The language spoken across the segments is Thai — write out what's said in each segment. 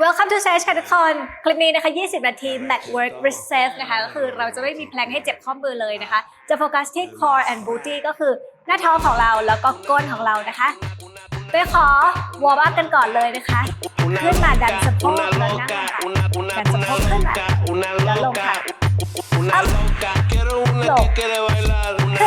Welcome to Sage ค่ะทุกคน คลิปนี้นะคะ 20 นาที Mat Work Reserve นะคะ ก็คือเราจะไม่มีแพลงให้เจ็บข้อมือเลยนะคะ จะโฟกัสที่ core and booty ก็คือหน้าท้องของเราแล้วก็ก้นของเรานะคะ ไปขอวอร์มอัพกันก่อนเลยนะคะ ขึ้นมาดันสะโพกแล้วนั่งค่ะดันสะโพกขึ้นมาแล้วลงค่ะ Una loca, quiero una que quiere bailar. Una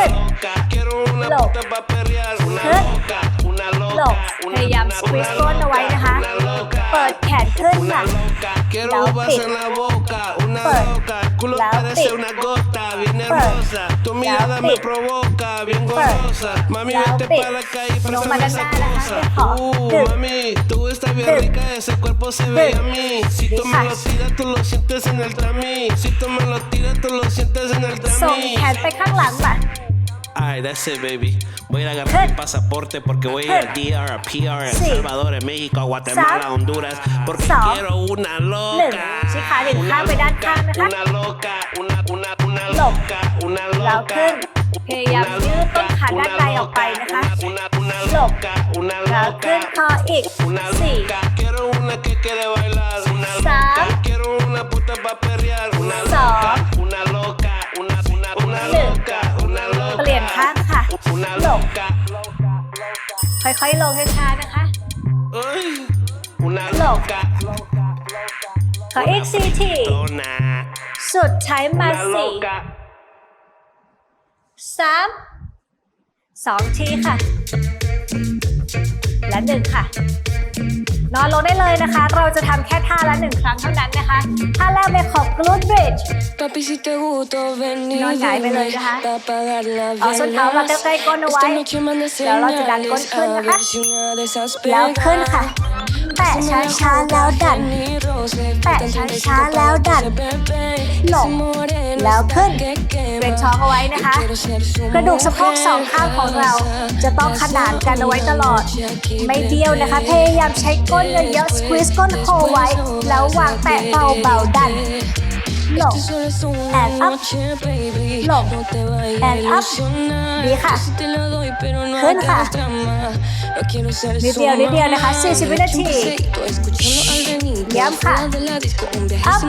Hey. loca, quiero una Lo. puta pa' perrear. Una Hey. loca, una หล loca, บ una พยายาม una- สควีส una ก้นเอาไว้นะคะ una loca. เปิดแขนขึ้น Una ค่ะ loca, quiero Lao uvas pic. en la boca. Una Pues. loca, el culo Lao parece pic. una gota, bien Pues. hermosa. Tu mirada me pic. provoca, bien Pues. golosa. Mami, Lao vete pic. para acá y No préstame esa para nada, cosa. deja. Uh, Pic. mami, tú estás bien Pic. rica, ese cuerpo se ve Pic. a mí. Si tú me lo Deja. tiras, tú lo sientes en el tramí. Si tú me lo tiras, tú lo sientes en el ส่ง tramí. แขนไปข้างหลังมา Ay, that's it, baby. Voy a ir a agarrar Hey. mi pasaporte porque voy a ir Hey. al DR, a PR, a El Sí. Salvador, a México, a Guatemala, Sam. a Honduras, porque Sam. quiero una หนึ่ง loca. ชี้ขาหนึ่งข้างไปด้านข้างนะคะ Una loca, una, una, una หลบ loca, una แล้ว loca. ขึ้นพยายามยืดต้นขาด้านในออกไปนะคะ Una, una หลบ loca, una แล้วขึ้น loca. คออีก Una สี่ loca, quiero una que quiere bailar. Una Sam. loca, quiero una puta pa' perrear. Una Sam. loca, una loca, una, una, una หนึ่ง ข้างค่ะหลบค่อยๆลงช้าๆนะคะ Ay, una Lo. loca. ขออีกสี่ทีสุดท้มาสี่สามสองทีค่ะ และหนึ่งค่ะ นอนลงได้เลยนะคะ เราจะทำแค่ท่าละหนึ่งครั้งเท่านั้นนะคะ ท่าแรกเป็นของ glute bridge Papi, si te gusto, ven y No, ya, dime, me lo deja. pa' apagar la เอาส้นเท้ามา velas. ใกล้ๆก้นเอาไว้ Esta noche manda แล้วเราจะดันก้น señales, ขึ้น a นะคะ ver si una de esas แล้วขึ้น pega. ค่ะ แตะช้าๆแล้วดัน แตะช้าๆแล้วดัน หลบแล้วขึ้นเบรกท้องเอาไว้นะคะ กระดูกสะโพกสองข้างของเรา จะต้องขนานกันเอาไว้ตลอด ไม่เบี้ยวนะคะ พยายามใช้ก้นเยอะๆ squeeze ก้นโคไว้ แล้ววางแตะเบาๆดันหลบแอนอัพหลบแอนอัพดีค่ะ ขึ้นค่ะนิดเดียวนิดเดียวนะคะ40วินาที ย้ำค่ะ up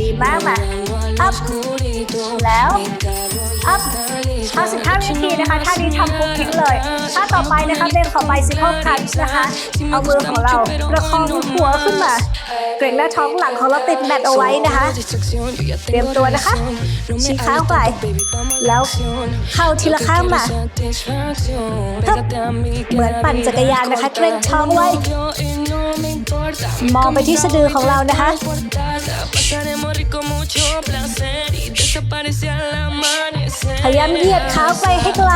ดีมากมา up แล้ว up เอา15วินาทีนะคะ ท่านี้ทำปุ๊บทิ้งเลย ท่าต่อไปนะคะเป็นของ bicycle crunch นะคะ เอามือของเราประคองหัวขึ้นมา เกร็งหน้าท้องหลังของเราติดแมตเอาไว้นะคะ เตรียมตัวนะคะชี้ข้างไป แล้วเข้าทีละข้างมาเหมือนปั่นจักรยานนะคะเกร็งท้องไว้มองไปที่สะดือของเรานะคะ พยายามเหยียดเท้าไปให้ไกล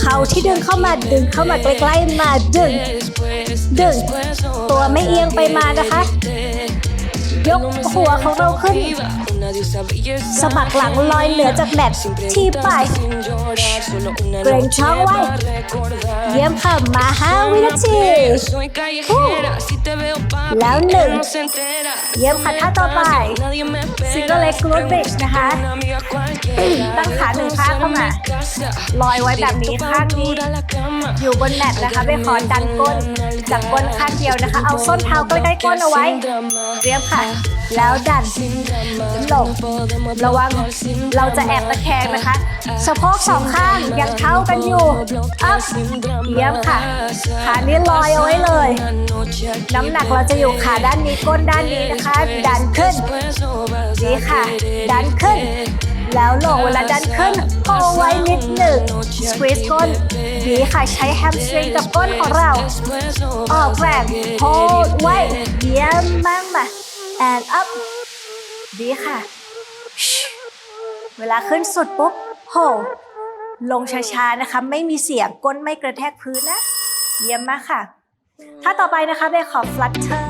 เข่าที่ดึงเข้ามาดึงเข้ามาใกล้ๆมาดึง ดึง ตัวไม่เอียงไปมานะคะ ยกหัวของเราขึ้น สะบักหลังลอยเหนือจากแมตทีไปเกรงท้องไว้ เยี่ยมค่ะมาห้าวินาทีแล้วหนึ่งเยี่ยมค่ะท่าต่อไป Single leg glute bridge นะคะตั้งขาหนึ่งข้างเข้ามาลอยไว้แบบนี้ข้างนี้อยู่บนแมตนะคะไปขอดันก้นจากก้นข้างเดียวนะคะ เอาส้นเท้าใกล้ๆก้นเอาไว้เตรียมค่ะแล้วดันหลบระวังเราจะแอบตะแคงนะคะสะโพกสองข้างยังเท่ากันอยู่อัพเยี่ยมค่ะ ขานี้ลอยเอาไว้เลย น้ำหนักเราจะอยู่ขาด้านนี้ก้นด้านนี้นะคะ ดันขึ้นดีค่ะ ดันขึ้น แล้วลงเวลาดันขึ้นโฮไว้นิดหนึ่ง squeeze ก้นดีค่ะใช้แฮมสตริงกับก้นของเรา ออกแรงโฮไว้เยี่ยมมากมา and up ดีค่ะ เวลาขึ้นสุดปุ๊บโฮลงช้าๆนะคะ ไม่มีเสียงก้นไม่กระแทกพื้นนะ เยี่ยมมากค่ะ ถ้าต่อไปนะคะเบขอ flutter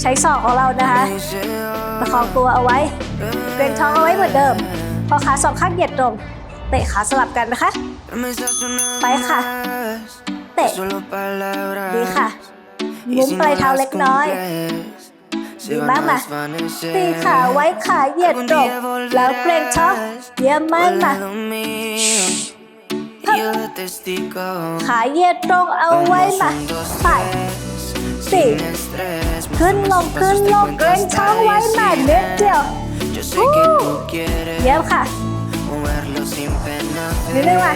ใช้ศอกของเรานะคะประคองตัวเอาไว้เกรงท้องเอาไว้เหมือนเดิม พอขาสองข้างเหยียดตรงเตะขาสลับกันนะคะ ไปค่ะ เตะ ดีค่ะ งุ้มปลายเท้าเล็กน้อยดีมากมาตีขาไว้ขาเหยียดตรงแล้วเกรงท้องเยี่ยมมากมาขาเหยียดตรงเอาไว้มาไปสี่ขึ้นลงขึ้นลงเกรงท้องไว้แม่นิดเดียว Yo sé อู้ que tú quieres เยี่ยมค่ะ moverlo sin pena. Dime, ven, va.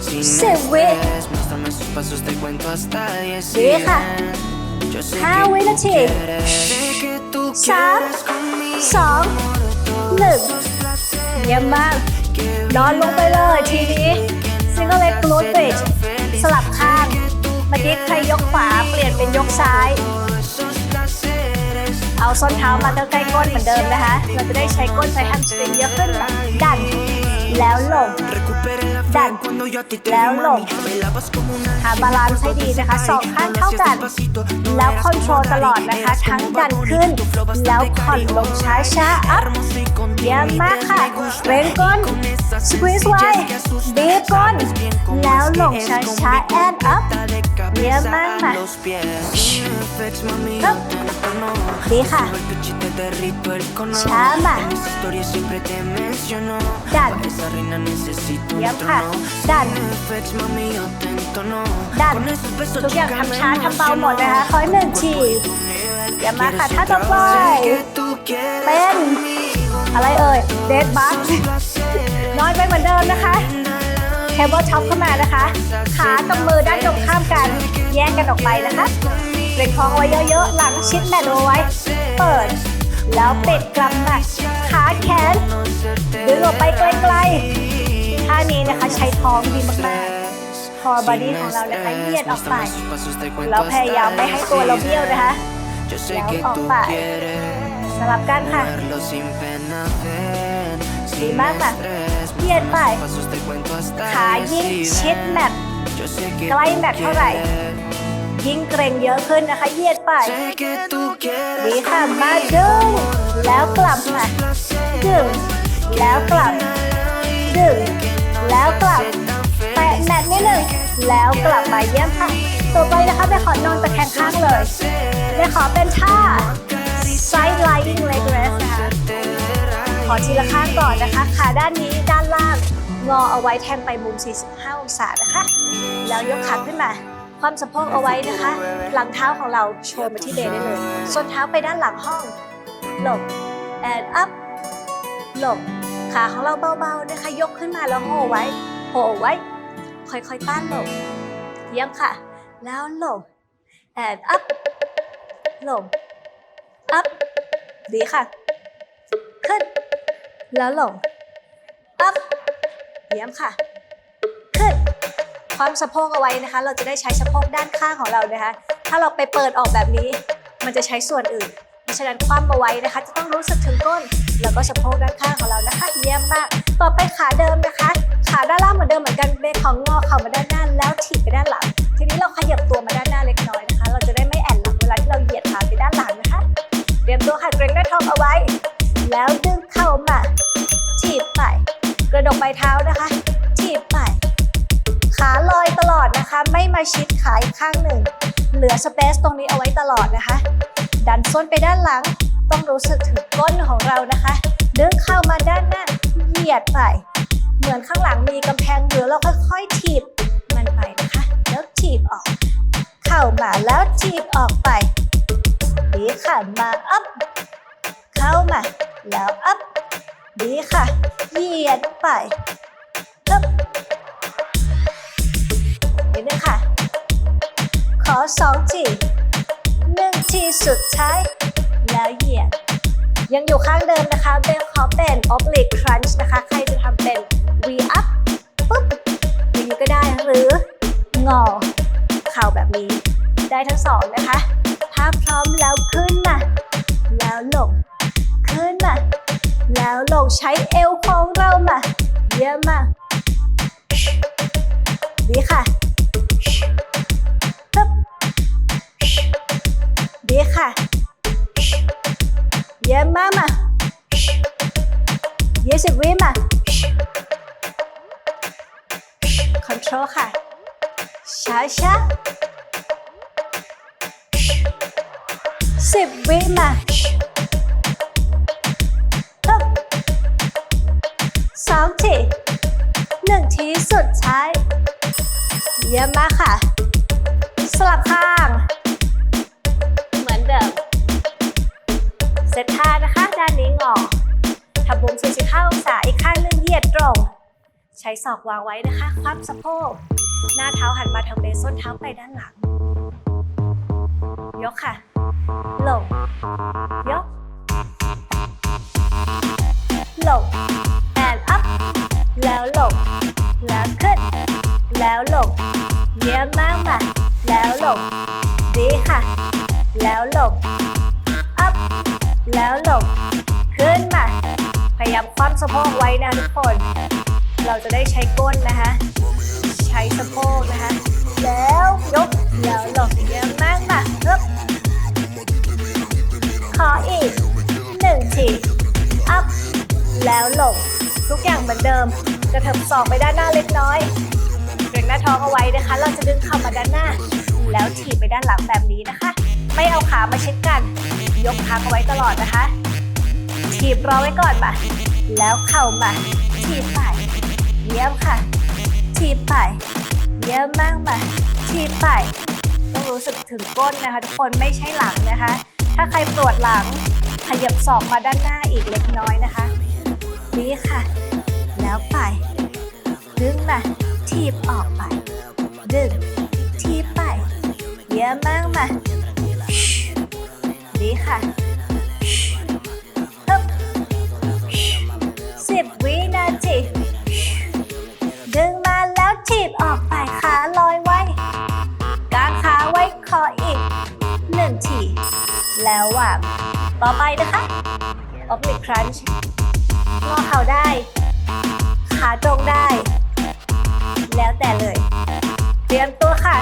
Sin Se fue. estrés, muéstrame sus ห้าวินาทีสามสองหนึ่งเยี่ยมมากนอนลงไปเลยทีนี้ซิงเกิลเล็กลูดบริดจ์สลับข้างเมื่อกี้ใครยกขวาเปลี่ยนเป็นยกซ้าย เอาส้นเท้ามาใกล้ๆก้นเหมือนเดิมนะคะ เราจะได้ใช้ก้นใช้แฮมสตริงเยอะขึ้นดันแล้วลง Recupere la fe Dan. cuando yo a ti te Leo vi, lo. mami. Bailabas como un หาบาลานซ์ให้ดีนะคะสองข้างเท่ากัน แล้วคอนโทรลตลอดนะคะ ทั้งดันขึ้น แล้วผ่อนลงช้าๆอัพเยี่ยมมากค่ะเร่งก้น squeeze ไว้บีบก้น แล้วลงช้าๆ and up เยี่ยมมากค่ะ ดีค่ะช้ามาดันเย่ยมค่ดันดันทุกอย่างทำช้าทำเบาหมดนะคะขอหนึ่งทีอย่ามาค่ะถ้าต่อไปเป็นอะไรเอ่ยเดดบัสน้อยไปเหมือนเดิมนะคะเทเบิลช็อปเข้ามานะคะ ขากับมือด้านตรงข้ามกัน แยกกันออกไปนะคะ เกรงท้องไว้เยอะๆ หลังชิดแมทเอาไว้ เปิด แล้วปิดกลับมาขาแขนดึงออกไปไกลๆท่านี้นะคะใช้ท้องดีมากๆคอบอดี้ของเรานะคะเหยียดออกไปเราพยายามไม่ให้ตัวเราเบี้ยวนะคะ Yo sé Leo que tú Opa. quieres สลับกันค่ะดีมากค่ะเหยียดไปขายิ่งชิดแมท Yo sé que ใกล้แมทเท่าไหร่ ยิ่งเกรงเยอะขึ้นนะคะ เหยียดไป Sé que tú quieres ดีค่ะมาดึง แล้วกลับมาดึง แล้วกลับ ดึง แล้วกลับ แตะแมทนิดหนึ่งแล้วกลับมาเยี่ยมค่ะ ต่อไปนะคะไปขอนอนตะแคงข้างเลยไปขอเป็นท่า side lying leg rest นะคะขอทีละข้างก่อนนะคะ ขาด้านนี้ด้านล่างงอเอาไว้แทงไปมุม 45 องศานะคะ แล้วยกขาขึ้นมา ความสะโพกเอาไว้นะคะ หลังเท้าของเราโชว์มาที่เบสได้เลย ส้นเท้าไปด้านหลังห้อง หลง and up ลงขาของเราเบาๆนะคะ ยกขึ้นมาแล้วโหไว้ โหไว้ ค่อยๆต้านหลงเยี่ยมค่ะ แล้วหลง and up ลง up ดีค่ะ ขึ้น แล้วหลง up เยี่ยมค่ะ ความสะโพกเอาไว้นะคะ เราจะได้ใช้สะโพกด้านข้างของเรานะคะ ถ้าเราไปเปิดออกแบบนี้ มันจะใช้ส่วนอื่น เพราะฉะนั้นคว่ำเอาไว้นะคะ จะต้องรู้สึกถึงก้น แล้วก็สะโพกด้านข้างของเรานะคะเยี่ยมมาก ต่อไปขาเดิมนะคะ ขาด้านล่างเหมือนเดิมเหมือนกันเบของงอเข่ามาด้านหน้าแล้วถีบไปด้านหลัง ทีนี้เราขยับตัวมาด้านหน้าเล็กน้อยนะคะ เราจะได้ไม่แอนหลังเวลาที่เราเหยียดขาไปด้านหลังนะคะ เตรียมตัวค่ะเกรงหน้าท้องเอาไว้ แล้วดึงเข้ามาถีบไป กระดกใบเท้านะคะ ขาลอยตลอดนะคะ ไม่มาชิดขาอีกข้างหนึ่ง เหลือสเปซตรงนี้เอาไว้ตลอดนะคะ ดันส้นไปด้านหลัง ต้องรู้สึกถึงก้นของเรานะคะ ดึงเข้ามาด้านหน้า เหยียดไป เหมือนข้างหลังมีกำแพงเหลือเราค่อยๆถีบมันไปนะคะ แล้วถีบออก เข้ามาแล้วถีบออกไปดีค่ะ มาอัพ เข้ามา แล้วอัพ ดีค่ะ เหยียดไปอัพ ดนึงค่ะ ขอสองทีหนึ่งทีสุดท้าย แล้วเหยียด ยังอยู่ข้างเดิมนะคะเบลขอเป็น oblique crunch นะคะ ใครจะทำเป็น V up ปุ๊บอย่างนี้ก็ได้หรืองอเข่าแบบนี้ ได้ทั้งสองนะคะ ถ้าพร้อมแล้วขึ้นมา แล้วลง ขึ้นมา แล้วลงใช้เอวของเรามา เยี่ยมมากดีค่ะ เยี่ยมมากมายี่สิบวิมา control ค่ะ ช้าช้าสิบวิมาฮึสองทีหนึ่งทีสุดท้าย เยี่ยมมากค่ะ สลับข้าง เซตท่านะคะด้านนี้งอทำมุม45องศาอีกข้างนึงเหยียดตรง ใช้ศอกวางไว้นะคะ ควับสะโพก หน้าเท้าหันมาทางเบสส้นเท้าไปด้านหลัง ยกค่ะ ลง ยก ลง and up แล้วลง แล้วขึ้น แล้วลง เยี่ยมมากมาแล้วลง ดีค่ะ แล้วลง แล้วหลงขึ้นมา พยายามคว่ำสะโพกไว้นะทุกคน เราจะได้ใช้ก้นนะคะ ใช้สะโพกนะคะ แล้วยกแล้วหลงเยี่ยมมากมาฮึบขออีกหนึ่งที up แล้วหลงทุกอย่างเหมือนเดิมกระเถิบศอกไปด้านหน้าเล็กน้อยเกรงหน้าท้องเอาไว้นะคะ เราจะดึงเข่ามาด้านหน้า แล้วถีบไปด้านหลังแบบนี้นะคะ ไม่เอาขามาเช็ดกัน ยกขาเอาไว้ตลอดนะคะ ถีบรอไว้ก่อนมาแล้วเข่ามาถีบไป เยี่ยมค่ะ ถีบไป เยี่ยมมากมาถีบไป ต้องรู้สึกถึงก้นนะคะ ทุกคนไม่ใช่หลังนะคะ ถ้าใครปวดหลังขยับศอกมาด้านหน้าอีกเล็กน้อยนะคะ นี่ค่ะ แล้วไป ดึงมาทีบออกไป ดึงทีบไป เยี่ยมมากมา ค่ะฮึบสิบวินาที ดึงมาแล้วทีบออกไปขาลอยไว้ กางขาไว้คออีกหนึ่งที แล้ววางต่อไปนะคะ Oblique Crunch งอเข่าได้ ขาตรงได้ แล้วแต่เลย เตรียมตัวค่ะ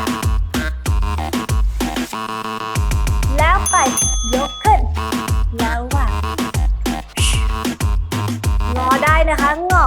นะคะงอ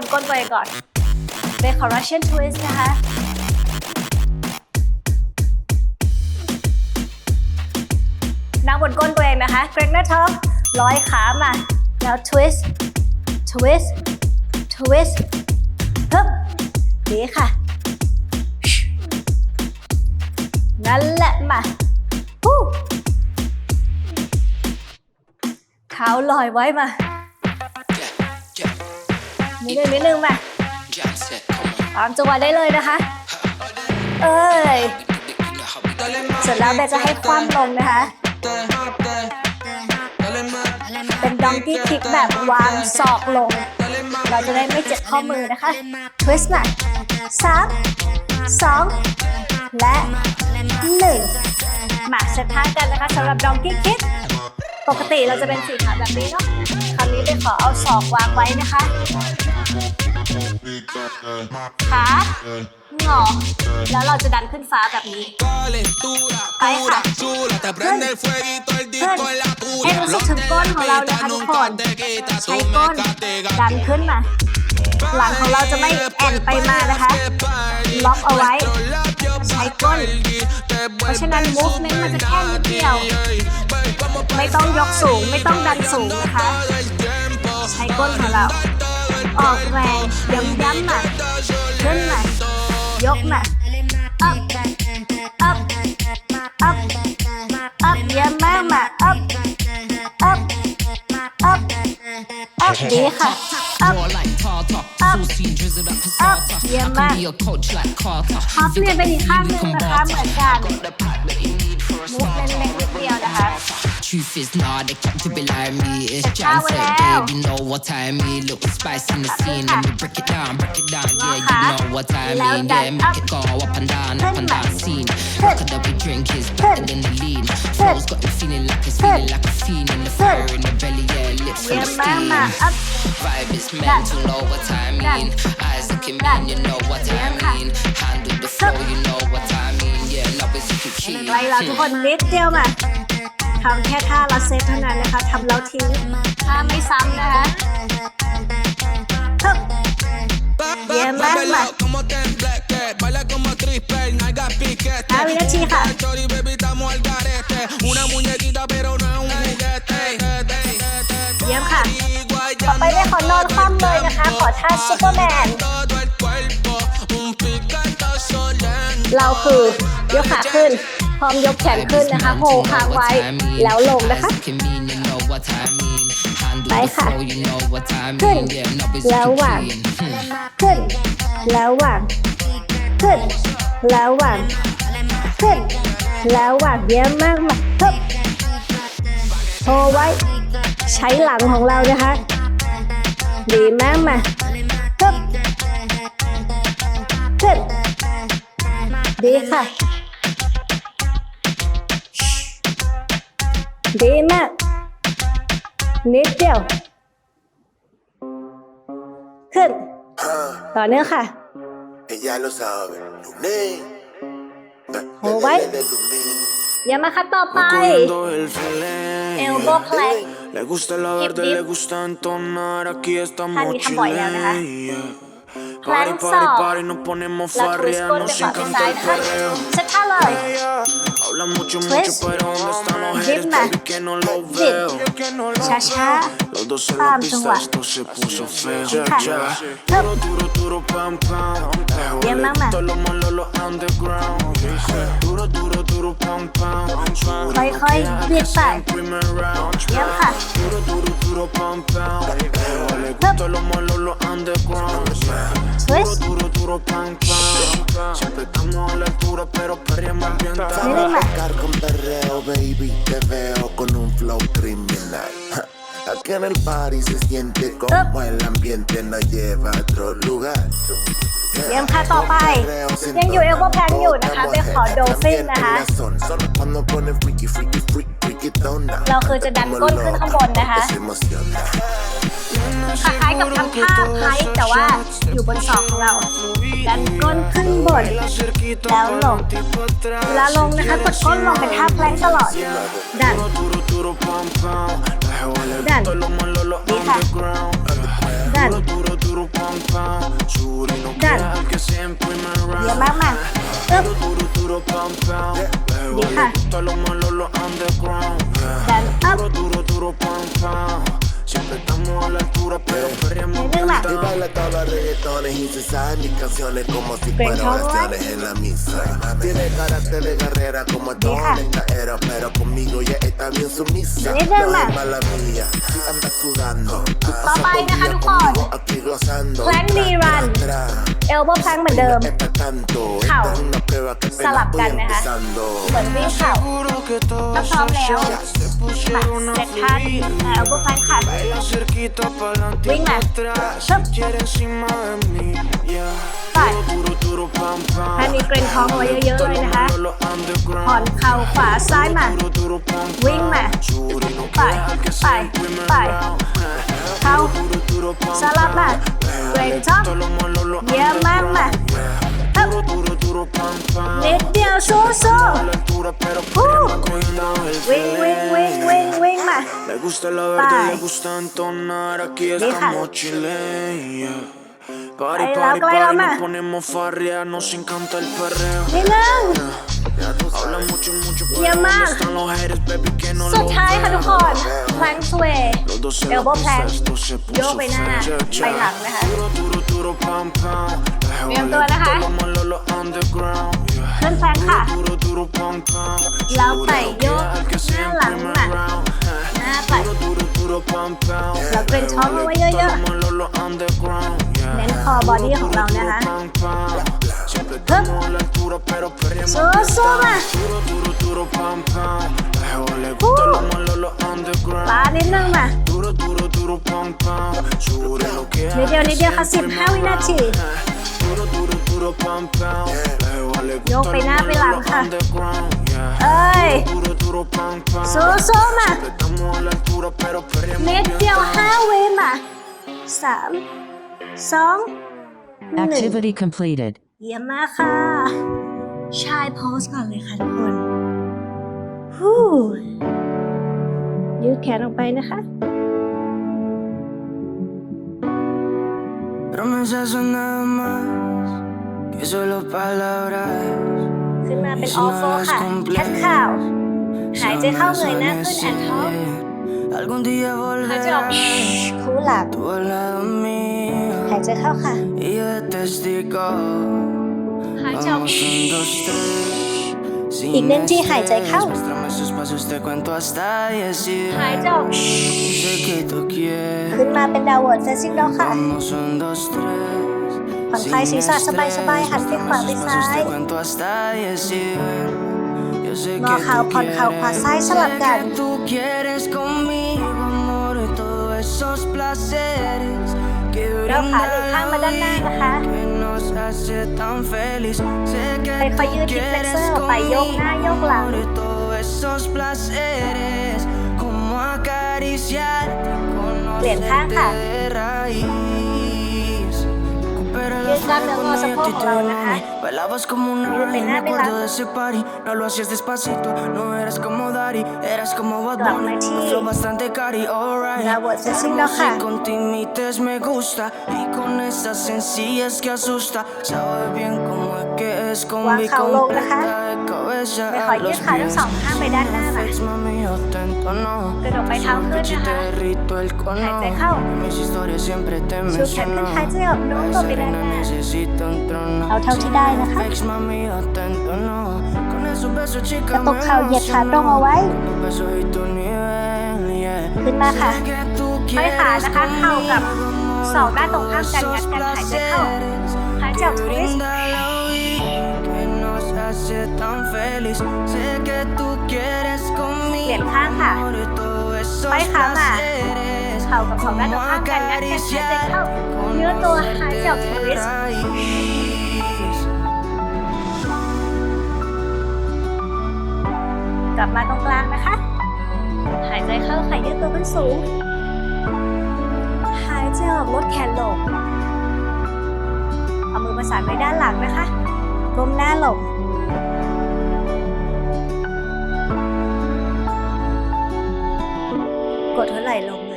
น้าบนก้นตัวเองก่อนเป็น correction twist นะคะ นั่งบนก้นตัวเองนะคะ เกรงหน้าท้องร้อยขามา แล้ว twist twist twist ฮึบดีค่ะ นั่นแหละมาฮู้เท้าลอยไว้มา นิดนึงนิดนึงมาตามจังหวะได้เลยนะคะ เอ้ยเสร็จแล้วเบจะให้คว่ำลงนะคะ เป็นดองกี้คิกแบบวางศอกลง เราจะได้ไม่เจ็บข้อมือนะคะทวิสต์มาสามสองและหนึ่งมาเซตท่ากันนะคะสำหรับดองกี้คิกปกติเราจะเป็นสี่ขาแบบนี้เนาะ คราวนี้เบนขอเอาศอกวางไว้นะคะ ขาหงอแล้วเราจะดันขึ้นฟ้าแบบนี้ Calentura, Ahí está. pura, chula. Te prende el fueguito, el disco en la ให้รู้สึกถึงก้นของเรานะคะทุกคนใช้ก้นดันขึ้นมา หลังของเราจะไม่แอนไปมานะคะ ล็อกเอาไว้ ใช้ก้น เพราะฉะนั้น movement มันจะแค่นิดเดียว ไม่ต้องยกสูง ไม่ต้องดันสูงนะคะ ใช้ก้นของเรา ออกแรงย้ำย้ำหนักเคลื่นหนักยกหนัก up up up up เยอะมากมา up up up up ดีค่ะ up up up เยอะมากพับเนี่ยเป็นอีกข้างหนึ่งนะคะเหมือนกันมุกเล็กๆนิดเดียวนะคะ Truth is, nah, they can't be like me. It's Check Jan out said, now. babe, you know what I mean. Little spice in the scene, let me break it down, break it down. Yeah, you Uh-huh. know what I Loud mean. down, Yeah, make up. it go up and down, up and down scene. Good. Rock that we drink is better than the lean. Flow's got me feeling like it's feeling like a fiend in the fire in the belly, yeah, lips full เยี่ย of มมาก steam. มา up Vibe is mental, know what I mean. Eyes looking mean, you know what I mean. Handle the flow, you know what I mean. Yeah, love is too key. ไว้เราทุกคนนิดเดียวมา ทำแค่ท่าละเซตเท่านั้นนะคะทำแล้วทิ้งท่าไม่ซ้ำนะคะฮึบเยี่ยมมากมา como tembleque, baila como triple, nalga piquete. ห้าวินาทีค่ะ Chori, baby, estamos al garete. Una muñequita, pero no es un juguete. เยี่ยมค่ะ Igual ต่อไปได้ขอนอนคว่ำเลยนะคะ ขอท่าซูเปอร์แมน เราคือยกขาขึ้น พร้อมยกแขนขึ้นนะคะโฮค้างไว้แล้วลงนะคะ ไปค่ะ ขึ้น แล้ววาง ขึ้น แล้ววาง ขึ้น แล้ววาง ขึ้น แล้ววางเยี่ยมมากมาฮึบโฮไว้ ใช้หลังของเรานะคะ ดีมากมา ดีค่ะ ดีมาก นิดเดียว ขึ้น ต่อเนื่องค่ะ Ella lo sabe. Lunes. Oh, bye. Lunes. อย่ามาคัดต่อไป Cogiendo el filé. Elbow play. Le gusta la Hip verde, dip. le gusta entonar. Aquí estamos ท่านี้ทำบ่อยแล้วนะคะ chile. แพล Party, งศ party, อก party, nos ponemos แล้วทวิส farrea, ก้นไป nos ขวาไป encanta ซ้าย el นะคะ perreo. เซตท่าเลย Habla mucho, Twist. mucho, pero ¿dónde están los haters, Dipma. baby? Que no los Dip. veo. ช้า Los dos en Pam, la pista, chungwa. esto se puso feo. Ja. Yeah. Hup. Duro, duro, duro, pam, pam. Lejos Bien, le mamá. gustan los malos, los underground. Duro, duro, duro, pam, pam. ค่อยๆบิดไป Primer round. เยี่ยมค่ะ Duro, duro, duro, pam, pam. Lejos le gustan los malos, los underground. ทวิส Duro, duro, pam, pam. Siempre estamos a la altura, pero perreamos bien ไม่ tarde. ได้มา Pecar con perreo, baby, te veo con un flow criminal. Ja, Aquí en el party se siente como el ambiente nos lleva a otro lugar. เยี่ยมค่ะต่อไป ยังอยู่เอลโบแพนอยู่นะคะ ไปขอโดฟินนะคะ เราคือจะดันก้นขึ้นข้างบนนะคะคล้ายๆกับทำท่าไพ่แต่ว่าอยู่บนศอกของเรา ดันก้นขึ้นบน แล้วลงแล้วลงนะคะกดก้นลงเป็นท่าแพลงตลอด ดัน ดันนี่ค่ะดัน ดันเยอะมากมากอึ๊บนี่ค่ะ los underground. Yeah. Duro, duro, duro, pam, pam. Siempre estamos a la altura, pero perreamos bien Y baila todos reggaetones canciones como si fueran oraciones en la misa. Tiene carácter de carrera como todo en era, pero conmigo ya está bien sumisa. No es mala mía, anda sudando. Papá, y conmigo aquí gozando. เอลโบว์พังเหมือนเดิม เข่าสลับกันนะคะ เหมือนวิ่งเข่าถ้าพร้อมแล้วมาเซ็ตท่าเอลโบว์พังค่ะวิ่งมาซึบไปท่านี้เกรงท้องไว้เยอะๆเลย นะคะ Los underground ผ่อนเข่าขวาซ้ายมา Duro, duro, pam, pam Wing man. Churi no Five. queda el que sea en Five. primer Five. round เข่า Duro, duro, pam, สลับมา pam เกรงท้อง Todos los malos, los เยี่ยมมากมา underground ฮึบ Duro, duro, duro, pam, pam นิดเดียวสู้สู้ A la altura, pero Uh. perreamos cogiendo el วิ่งวิ่งวิ่งวิ่งวิ่งมา Le gusta la verde, Bye. Le gusta entonar, aquí Deja. estamos chilenos. Party, Ay, party, la party, clama. nos ponemos farria, nos encanta el perreo. นิดนึง Habla mucho, mucho, pero Ya, ¿dónde ma. están los haters, baby, que no สุด lo ท้ายค่ะ veo? ทุกคนแพลงสเวย์ Los dos en เอล la โบแพลง pista, esto se โย puso กไปหน้า feo. ไปหลังนะคะ Duro, duro, duro, pam, pam. Lejos เตรียม le ตัวนะคะ gustan los malos, los underground. ขึ้นแพลงค่ะ Duro, duro, pam, pam. แล้ว Churi ไป no โยก queda el que ห sea น้า en หลัง primer มา round. หน้าไป Duro, duro, duro, pam, pam. แล้วเกรงท้องเอาไว้เยอะ Todos los malos, los underground, yeah. ๆเน้นคอบอดี้ของเรานะคะฮึบสู้สู้มาฮู้ปานิดนึงมานิดเดียวนิดเดียวค่ะสิบห้าวินาทียกไปหน้าไปหลังค่ะเอ้ยสู้สู้มานิดเดียวห้าวินมาสาม สองหนึ่ง Activity completed. เยี่ยมมากค่ะ ชายโพสก่อนเลยค่ะทุกคนฮู้ยืดแขนออกไปนะคะ Promesas son nada más que solo palabras. ขึ้นมาเป็นออฟโฟค่ะ แคทข่าว หายใจเข้าเงยหน้าขึ้นแอนท็อป Algún día หายใจออก volverás คูหลัง tú al lado mío หายใจเข้าค่ะ y yo de testigo. หายใจออก Vamos un, dos, tres. Sin อีกหนึ่งที่หายใจเข้า estrés, Muéstrame esos pasos, te cuento hasta diez y หายใจออก sé que tú quieres. ขึ้นมาเป็นดาวเวิร์ดเฟซิ่งด็อกค่ะ Vamos un, dos, tres. ผ่อนคลายศีรษะสบายๆหันไปขวาไปซ้าย Cuento hasta diez y ven. Yo sé งอ que เข่า tú ผ่อนเข่าขวา quieres. ซ้ายสลับ Sé กัน que tú quieres conmigo, amor, todos esos placeres แล้วขาหนึ่ข้างมาด้านหน้านะคะไปคอยยืดทิปเลเซอร์ไปยกหน้ายกหลัง เปลี่ยนข้างค่ะ Bailabas como una me acuerdo de ese party No lo hacías despacito, no eras como Dari Eras como Bad Bunny, un flow bastante cari, alright. La con timites me gusta. Y con esas sencillas que asusta. Sabe bien cómo es que es con mi completa de cabeza a los pies. El cono หายใจเข้า Mis historias siempre te ชูแขนขึ้น menciono หายใจออกโน้มตัว esa ไปด้าน reina หน้า necesita un trono เอาเท่าที่ได้นะคะ Flex, mami, atento, no. Con esos besos, ก chica, ระตุก me เข่าเหยียดขาตรงเอาไว้ emocionó. Tus besos y tu nivel, yeah. ขึ้นมาค่ะ Sé que tú ค่อยขานะคะ quieres เข่ากับ conmigo, ศอกด้านตรงข้ามกัน todos งัดกันหายใจ esos เข้า placeres หายใจออก que ทวิสต์ brinda la vida, que nos hace tan feliz. Sé que tú quieres เปลี่ยน conmigo, ข้างค่ะ amor, todos esos ไปขามา placeres เข่ากับศอกด้านตรงข้ามกันงัดกันหายใจเข้าเนื้อตัวหายใจออกทวิสต์กลับมาตรงกลางนะคะ หายใจเข้าค่ะยืดตัวขึ้นสูง หายใจออกลดแขนลง เอามือประสานไว้ด้านหลังนะคะก้มหน้าลงกดหัวไหล่ลง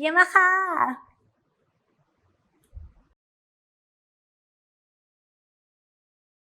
เยี่ยมมากค่ะ